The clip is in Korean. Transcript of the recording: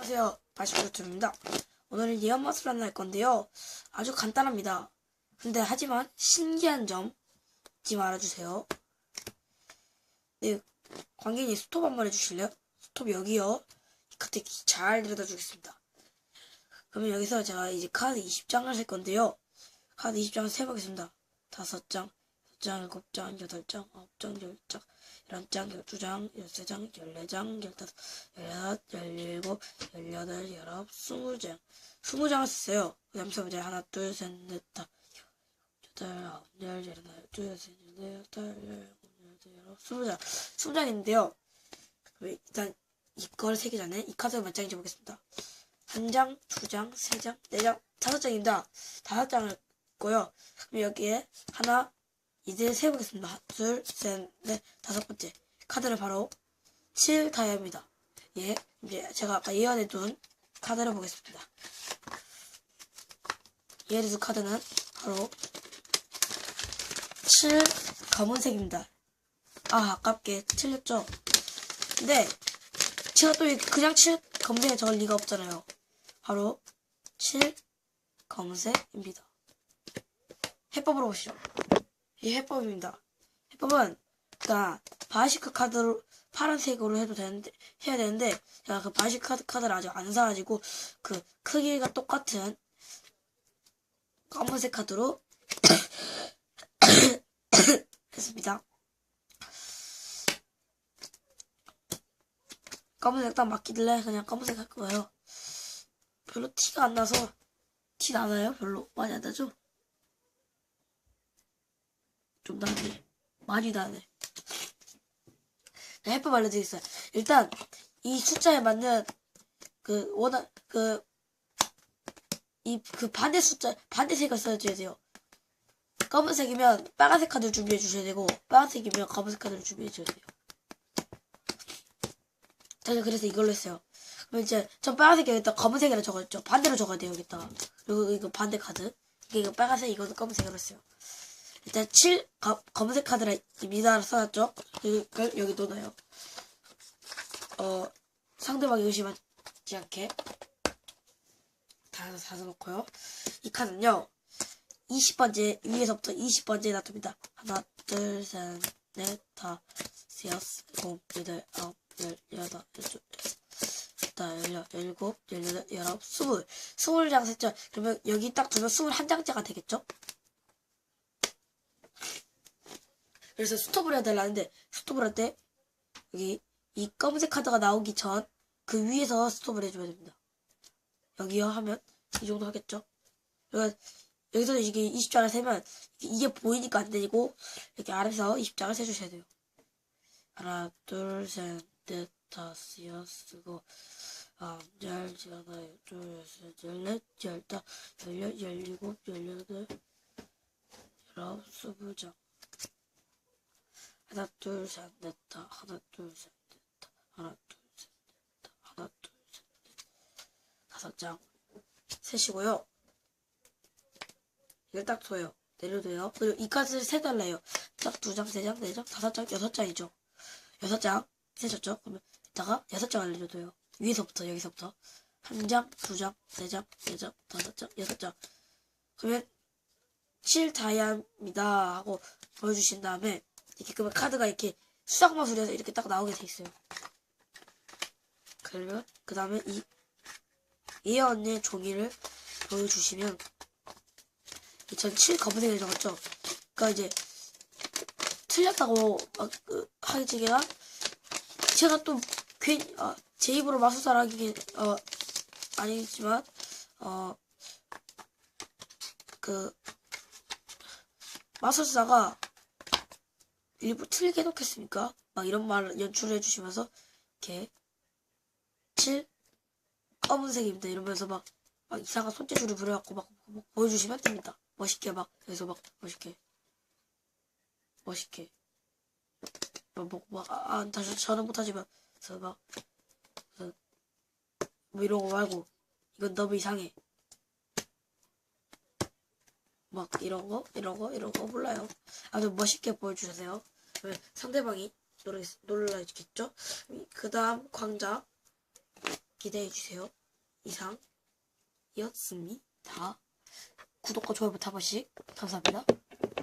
안녕하세요. 바시프로트입니다. 오늘은 예언 마술을 할 건데요. 아주 간단합니다. 근데 하지만 신기한 점 잊지 말아주세요. 네, 관객님 스톱 한번 해주실래요? 스톱 여기요. 그때 잘 들여다 주겠습니다. 그러면 여기서 제가 이제 카드 20장을 살 건데요. 카드 20장을 세보겠습니다. 5장, 6장, 7장, 8장, 9장, 10장, 11장, 12장, 13장, 14장, 15, 16, 17, 18, 19, 20장. 20장을 썼어요. 그 다음 세 번째 하나, 둘, 셋, 넷, 다, 여덟, 아홉, 열, 열하나, 열둘, 셋, 넷, 여덟, 열, 일곱, 여덟, 열아홉, 스무 장. 스무 장인데요. 일단 이걸 세기 전에 이 카드 몇 장인지 보겠습니다. 한 장, 두 장, 세 장, 네 장, 다섯 장입니다. 다섯 장을 거요. 그럼 여기에 하나, 이제 세보겠습니다. 둘, 셋, 넷, 다섯 번째. 카드를 바로 7 다이아입니다. 예, 이제 제가 아까 예언해둔 카드를 보겠습니다. 예언해둔 카드는 바로 7 검은색입니다. 아, 아깝게 틀렸죠? 근데 제가 또 그냥 7 검은색에 적을 리가 없잖아요. 바로 7 검은색입니다. 해법으로 보시죠. 이 해법입니다. 해법은 그러니까 바시크 카드로 파란색으로 해도 되는데 해야 되는데 제가 그 바시크 카드 카드를 아직 안 사가지고 그 크기가 똑같은 검은색 카드로 했습니다. 검은색 딱 맡기길래 그냥 검은색 할 거예요. 별로 티가 안 나서 티 나나요? 별로 많이 안 나죠? 좀 나네. 많이 나네. 네, 해법 알려드리겠어요. 일단, 이 숫자에 맞는, 그, 원하, 그, 이, 그 반대 숫자, 반대색을 써줘야 돼요. 검은색이면 빨간색 카드를 준비해 주셔야 되고, 빨간색이면 검은색 카드를 준비해 주셔야 돼요. 저는 그래서 이걸로 했어요. 그럼 이제, 전 빨간색 여기다 검은색이라 적었죠. 반대로 적어야 돼요, 여기다가. 그리고 이거 반대 카드. 이게 빨간색, 이거는 검은색으로 했어요. 일단 7 검, 검은색 카드를 입니다 써놨죠? 이걸 여기 넣어놔요. 어 상대방이 의심하지 않게 다, 다 넣고요. 이 카드는요. 20번째 위에서부터 20번째 놔둡니다. 하나, 둘, 셋, 넷, 다, 여섯, 일곱, 여덟, 아홉, 열, 여덟, 열둘, 열다, 열여, 열일곱, 열여덟, 열아홉, 스물. 스물 장 셌죠? 그러면 여기 딱 두면 스물 한 장째가 되겠죠? 그래서 스톱을 해야 되려는데 스톱을 할 때 여기 이 검은색 카드가 나오기 전 그 위에서 스톱을 해줘야 됩니다. 여기요 하면 이 정도 하겠죠? 그러니까 여기서 이게 20장을 세면 이게 보이니까 안 되고 이렇게 아래서 20장을 세주셔야 돼요. 하나, 둘, 셋, 넷, 다섯, 여섯, 일곱, 아홉, 열, 열하나, 열둘, 열셋, 열넷, 열다, 열여, 열일곱, 열여덟, 열아홉, 스무 장. 하나 둘 셋 넷 다. 하나 둘 셋 넷 다. 하나 둘 셋 넷 다. 하나 둘 셋 넷 다섯 장. 세시고요. 이걸 딱 둬요. 내려둬요. 그리고 이 카드를 세 달래요. 딱 두 장 세 장 네 장 다섯 장 여섯 장이죠. 여섯 장 세셨죠? 그러면 이따가 여섯 장을 내려둬요. 위에서부터 여기서부터. 한 장 두 장 세 장 네 장 다섯 장 여섯 장. 그러면 7 다이아입니다 하고 보여주신 다음에 이렇게 그러면 카드가 이렇게 수작 마술에서 이렇게 딱 나오게 돼 있어요. 그러면 그 다음에 이 예언의 종이를 보여주시면 전7 검은색을 적었죠. 그러니까 이제 틀렸다고 막 그, 하기가 제가 또 괜히 아, 제 입으로 마술사를 하기 어 아니지만 어 그 마술사가 일부 틀리게 해놓겠습니까? 막 이런 말을 연출을 해주시면서 이렇게 7 검은색입니다. 이러면서 막, 막 이상한 손재주를 부려갖고 막, 막 보여주시면 됩니다. 멋있게 막 여기서 막 멋있게. 멋있게. 뭐, 뭐, 막, 아, 아, 다시 저는 못하지만 그래서 막 그래서 뭐 이런 거 말고 이건 너무 이상해. 막 이런 거 이런 거 이런 거 몰라요. 아주 멋있게 보여주세요 상대방이 놀라, 놀라겠죠 그 다음 광자 기대해주세요. 이상이었습니다. 구독과 좋아요 부탁 한 번씩 감사합니다.